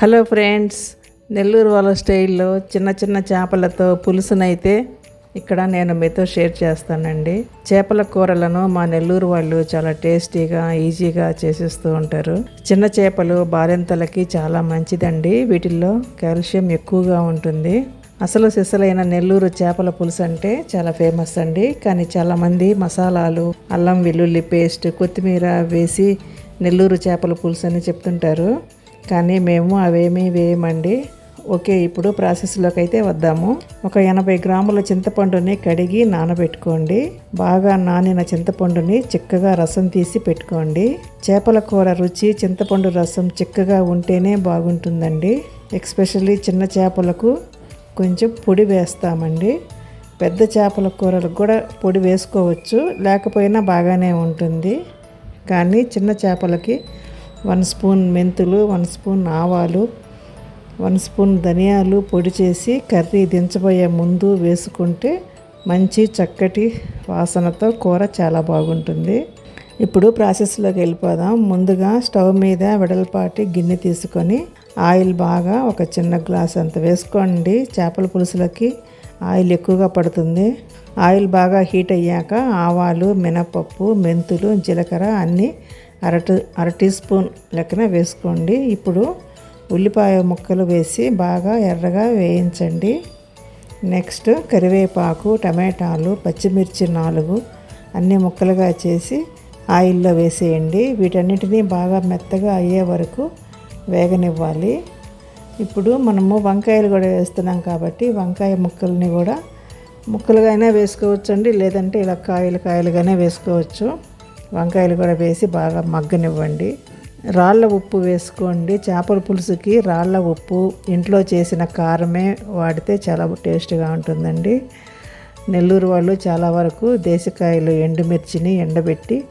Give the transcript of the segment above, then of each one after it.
Hello friends Nellore వాళ్ళ స్టైల్లో చిన్న చిన్న చేపలతో పులుసునైతే ఇక్కడ నేను మీతో షేర్ చేస్తానండి. చేపల కూరలను మా నెల్లూరు వాళ్ళు చాలా టేస్టీగా ఈజీగా చేసేస్తూ ఉంటారు. చిన్న చేపలు బాలింతలకి చాలా మంచిదండి. వీటిల్లో కాల్షియం ఎక్కువగా ఉంటుంది. అసలు సిసలైన నెల్లూరు చేపల పులుసు అంటే చాలా ఫేమస్ అండి. కానీ చాలామంది మసాలాలు అల్లం వెల్లుల్లి పేస్ట్ కొత్తిమీర వేసి నెల్లూరు చేపల పులుసు అని చెప్తుంటారు. కానీ మేము అవేమీ వేయమండి. ఓకే ఇప్పుడు ప్రాసెస్లోకి అయితే వద్దాము. ఒక ఎనభై గ్రాముల చింతపండుని కడిగి నానబెట్టుకోండి. బాగా నానిన చింతపండుని చిక్కగా రసం తీసి పెట్టుకోండి. చేపల కూర రుచి చింతపండు రసం చిక్కగా ఉంటేనే బాగుంటుందండి. ఎక్స్పెషల్లీ చిన్న చేపలకు కొంచెం పొడి వేస్తామండి. పెద్ద చేపల కూరలకు కూడా పొడి వేసుకోవచ్చు. లేకపోయినా బాగానే ఉంటుంది. కానీ చిన్న చేపలకి వన్ స్పూన్ మెంతులు వన్ స్పూన్ ఆవాలు వన్ స్పూన్ ధనియాలు పొడి చేసి కర్రీ దించబోయే ముందు వేసుకుంటే మంచి చక్కటి వాసనతో కూర చాలా బాగుంటుంది. ఇప్పుడు ప్రాసెస్లోకి వెళ్ళిపోదాం. ముందుగా స్టవ్ మీద వెడల్పాటి గిన్నె తీసుకొని ఆయిల్ బాగా ఒక చిన్న గ్లాస్ అంత వేసుకోండి. చేపల పులుసులకి ఆయిల్ ఎక్కువగా పడుతుంది. ఆయిల్ బాగా హీట్ అయ్యాక ఆవాలు మినపప్పు మెంతులు జీలకర్ర అన్నీ అర అర టీ స్పూన్ లెక్కన వేసుకోండి. ఇప్పుడు ఉల్లిపాయ ముక్కలు వేసి బాగా ఎర్రగా వేయించండి. నెక్స్ట్ కరివేపాకు టమాటాలు పచ్చిమిర్చి నాలుగు అన్ని ముక్కలుగా చేసి ఆయిల్లో వేసేయండి. వీటన్నిటినీ బాగా మెత్తగా అయ్యే వరకు వేగనివ్వాలి. ఇప్పుడు మనము వంకాయలు కూడా వేస్తున్నాం కాబట్టి వంకాయ ముక్కల్ని కూడా ముక్కలుగా అయినా వేసుకోవచ్చు అండి లేదంటే ఇలా కాయలు కాయలుగానే వేసుకోవచ్చు. వంకాయలు కూడా వేసి బాగా మగ్గనివ్వండి. రాళ్ళ ఉప్పు వేసుకోండి. చేపల పులుసుకి రాళ్ళ ఉప్పు ఇంట్లో చేసిన కారమే వాడితే చాలా టేస్ట్గా ఉంటుందండి. నెల్లూరు వాళ్ళు చాలా వరకు దేశకాయలు ఎండుమిర్చిని ఎండబెట్టి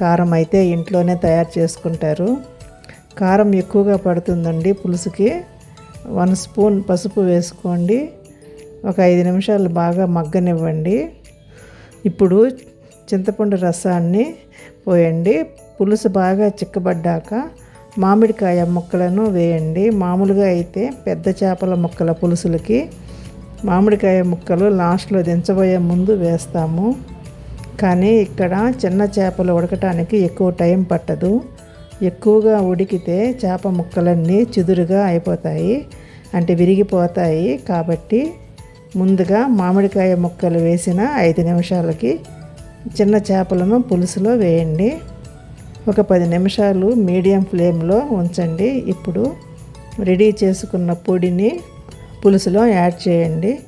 కారం అయితే ఇంట్లోనే తయారు చేసుకుంటారు. కారం ఎక్కువగా పడుతుందండి పులుసుకి. వన్ స్పూన్ పసుపు వేసుకోండి. ఒక ఐదు నిమిషాలు బాగా మగ్గనివ్వండి. ఇప్పుడు చింతపండు రసాన్ని పోయండి. పులుసు బాగా చిక్కబడ్డాక మామిడికాయ ముక్కలను వేయండి. మామూలుగా అయితే పెద్ద చేపల ముక్కల పులుసులకి మామిడికాయ ముక్కలు లాస్ట్లో దించబోయే ముందు వేస్తాము. కానీ ఇక్కడ చిన్న చేపలు ఉడకటానికి ఎక్కువ టైం పట్టదు. ఎక్కువగా ఉడికితే చేప ముక్కలన్నీ చిదురుగా అయిపోతాయి. అంటే విరిగిపోతాయి కాబట్టి ముందుగా మామిడికాయ ముక్కలు వేసిన ఐదు నిమిషాలకి చిన్న చేపలను పులుసులో వేయండి. ఒక పది నిమిషాలు మీడియం ఫ్లేమ్లో ఉంచండి. ఇప్పుడు రెడీ చేసుకున్న పొడిని పులుసులో యాడ్ చేయండి.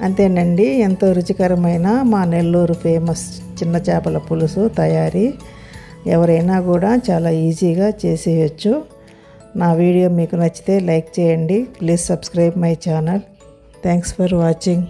అంతేనండి ఎంతో రుచికరమైన మా నెల్లూరు ఫేమస్ చిన్న చేపల పులుసు తయారీ. ఎవరైనా కూడా చాలా ఈజీగా చేసేయచ్చు. నా వీడియో మీకు నచ్చితే లైక్ చేయండి. Please subscribe my channel. Thanks for watching.